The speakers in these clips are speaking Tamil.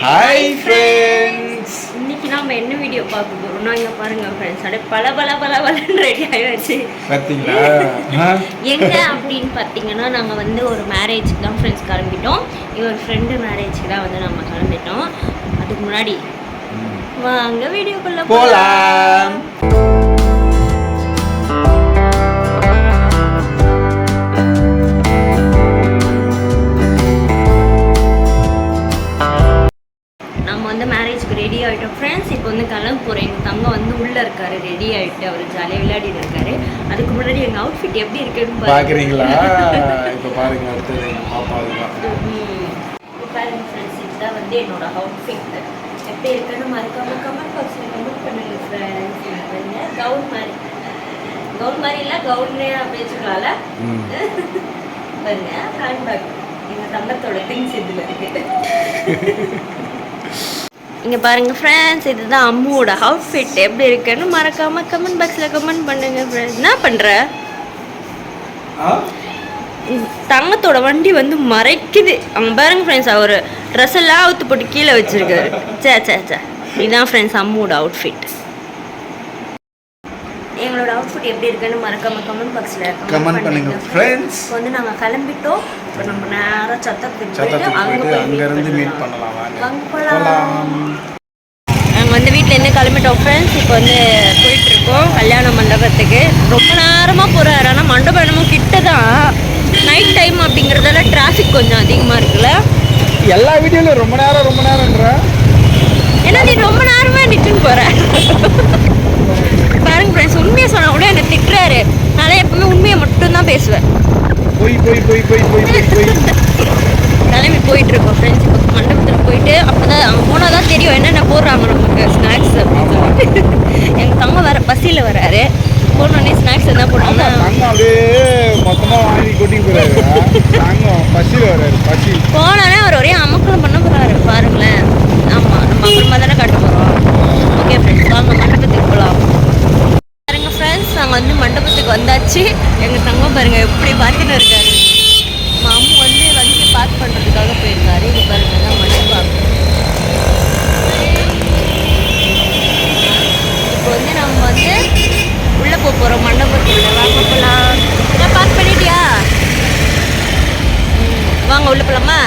ஹாய் ஃப்ரெண்ட்ஸ் இன்னைக்கு நாம என்ன வீடியோ பார்க்க போறோம்னா இங்க பாருங்க ஃப்ரெண்ட்ஸ் அப்படியே பல பல பல பலன்னு ரெடி ஆயாச்சு பார்த்தீங்களா ஆ? எங்க அப்படின்னு பார்த்தீங்கன்னா நாங்க வந்து ஒரு மேரேஜ்க்கு தான் ஃப்ரெண்ட்ஸ் கிளம்பிட்டோம். இவர் ஃப்ரெண்டு மேரேஜ்க்கு தான் வந்து நம்ம கிளம்பிட்டோம். அதுக்கு முன்னாடி வாங்க வீடியோக்குள்ள போலாம். ரெடி ஆகிட்டோம் ஃப்ரெண்ட்ஸ் இப்போ வந்து கிளம்ப போகிறோம் எங்கள் தங்க வந்து உள்ளே இருக்காரு. ரெடி ஆகிட்டு அவர் ஜாலியாக விளையாடிட்டு இருக்காரு. அதுக்கு முன்னாடி எங்கள் அவுட்ஃபிட் எப்படி இருக்குன்னு. பார்க்குறீங்களா இப்போ பாருங்க அடுத்தது எங்க பாப்பா பாருங்க ஃப்ரெண்ட்ஸ் இதுதான் வந்து என்னோட அவுட்ஃபிட் எப்படி இருக்குன்னு மறக்காம கமெண்ட் பாக்ஸில் கமெண்ட் பண்ணுங்க ஃப்ரெண்ட்ஸ் கவுன் மாதிரி. கவுன் மாதிரி இல்லை கவுன்னே அப்படி வச்சுக்கலாம்ல. பாருங்க ஹேண்ட் பேக் எங்கள் தங்கத்தோட திங்ஸ் இதில் இருக்குது இங்க பாருங்க ஃப்ரெண்ட்ஸ் இதுதான் அம்முவோட அவுட்ஃபிட் எப்படி இருக்குன்னு மறக்காம கமெண்ட் பாக்ஸ்ல கமெண்ட் பண்ணுங்க ஃப்ரெண்ட்ஸ் என்ன? உம், தங்கத்தோட வண்டி வந்து மறைக்குது. அங்க பாருங்க ஃப்ரெண்ட்ஸ் அவர் ட்ரெஸ் எல்லாம் அவுத்து போட்டு கீழே வச்சிருக்காரு. சே சே சே. இதுதான் ஃப்ரெண்ட்ஸ் அம்முவோட அவுட்ஃபிட் எங்களோட அவுட்ஃபிட் எப்படி இருக்குன்னு மறக்காம கமெண்ட் பாக்ஸ்ல கமெண்ட் பண்ணுங்க ஃப்ரெண்ட்ஸ் வந்து நாங்கள் கிளம்பிட்டோம். இப்போ நம்ம நேராக சத்தத்துக்கு போயிட்டு சத்தத்துக்கு அங்கே போயிட்டு அங்கேருந்து மீட் பண்ணலாம். வாங்க. நாங்கள் வந்து வீட்டிலேருந்து கிளம்பிட்டோம் ஃப்ரெண்ட்ஸ் இப்போ வந்து போயிட்டு இருக்கோம் கல்யாண மண்டபத்துக்கு. ரொம்ப நேரமாக போகிறாரு ஆனால் மண்டபம் என்னமோ கிட்ட தான் நைட் டைம் அப்படிங்கிறதால டிராஃபிக் கொஞ்சம் அதிகமாக இருக்குல்ல? எல்லா வீடியோலையும் ரொம்ப நேரம் ரொம்ப நேரம்ன்ற. ஏன்னா நீ ரொம்ப நேரமாக நிட்டுன்னு போகிற பாருங்க ஃப்ரெண்ட்ஸ் உண்மையை சொன்னால் கூட என்னை திட்டுறாரு. நான் எப்பவுமே உண்மையை மட்டும்தான் பேசுவேன். போய் போய் போய் போய் போய் போய் போய். கிளம்பி போயிட்டு இருக்கோம் ஃப்ரெண்ட்ஸ் இப்போ மண்டபத்தில் போயிட்டு அப்போ தான் அங்கே போனால் தான் தெரியும் என்னென்ன போடுறாங்க நமக்கு ஸ்நாக்ஸ் அப்படின்னு எங்கள் தங்க வர பசியில் வராரு. போனோடனே ஸ்நாக்ஸ் என்ன தங்கம் அப்படியே மொத்தமாக வாங்கி போறாரு. தங்கம் பசியில் வராரு பசி. போனோடனே அவர் ஒரே அமக்கலம் பண்ண போகிறாரு பாருங்களேன் ஆமாம் நம்ம அப்புறமா தானே காட்ட போகிறோம் ஓகே ஃப்ரெண்ட்ஸ் வாங்க மண்டபத்துக்கு போகலாம் பாருங்க ஃப்ரெண்ட்ஸ் நாங்கள் வந்து மண்டபத்துக்கு வந்தாச்சு தங்கம் பாருங்க எப்படி பார்த்துட்டு இருக்காரு. மாமு வந்து வண்டி பார்க் பண்ணுறதுக்காக போயிருக்காரு. இது பாருங்க தான் மண்டபம் இப்போ வந்து நம்ம வந்து உள்ளே போக போகிறோம் மண்டபம் வாங்க போகலாம் எல்லாம் பார்க் பண்ணிட்டியா ம், வாங்க உள்ளே போகலாமா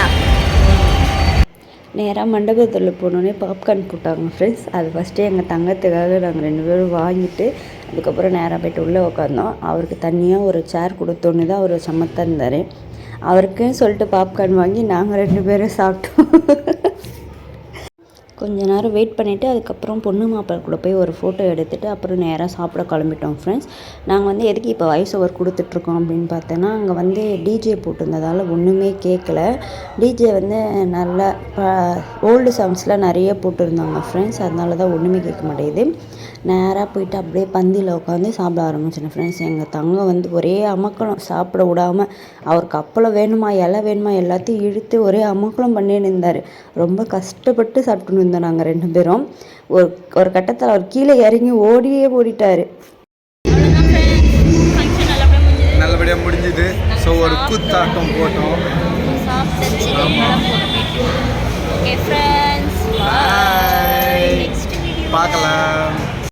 நேராக மண்டபத்தில் போனோடனே பாப்கார்ன் போட்டாங்க ஃப்ரெண்ட்ஸ் அது ஃபஸ்ட்டு எங்கள் தங்கத்துக்காக நாங்கள் ரெண்டு பேரும் வாங்கிட்டு அதுக்கப்புறம் நேராக போயிட்டு உள்ளே உட்காந்தோம் அவருக்கு தனியாக ஒரு சேர் கொடுத்தோன்னு தான் அவர் சமத்தான் இருந்தார் அவருக்குன்னு சொல்லிட்டு பாப்கார்ன் வாங்கி நாங்கள் ரெண்டு பேரும் சாப்பிட்டோம். கொஞ்ச நேரம் வெயிட் பண்ணிவிட்டு அதுக்கப்புறம் பொண்ணு மாப்பிள்ளை கூட போய் ஒரு ஃபோட்டோ எடுத்துகிட்டு அப்புறம் நேராக சாப்பிட கிளம்பிட்டோம் ஃப்ரெண்ட்ஸ் நாங்கள் வந்து எதுக்கு இப்போ வாய்ஸ் ஓவர் கொடுத்துட்ருக்கோம் அப்படின்னு பார்த்தோன்னா அங்கே வந்து டிஜே போட்டிருந்ததால் ஒன்றுமே கேட்கல டிஜே வந்து நல்ல ஓல்டு சாங்ஸ்லாம் நிறைய போட்டிருந்தாங்க ஃப்ரெண்ட்ஸ் அதனால தான் ஒன்றுமே கேட்க மாட்டேங்குது. நேராக போயிட்டு அப்படியே பந்தியில் உட்காந்து சாப்பிட ஆரம்பிச்சேன் ஃப்ரெண்ட்ஸ் எங்கள் தங்க வந்து ஒரே அமக்கலம் சாப்பிட விடாமல் அவருக்கு அப்பளம் வேணுமா இலை வேணுமா எல்லாத்தையும் இழுத்து ஒரே அமக்கலம் பண்ணின்னு இருந்தார். ரொம்ப கஷ்டப்பட்டு சாப்பிட்டுன்னு இருந்தோம் நாங்கள் ரெண்டு பேரும். ஒரு ஒரு கட்டத்தில் அவர் கீழே இறங்கி ஓடியே ஓடிட்டார். நல்லபடியாக முடிஞ்சுது. ஸோ ஒரு கூத்தாட்டம் போட்டோம்.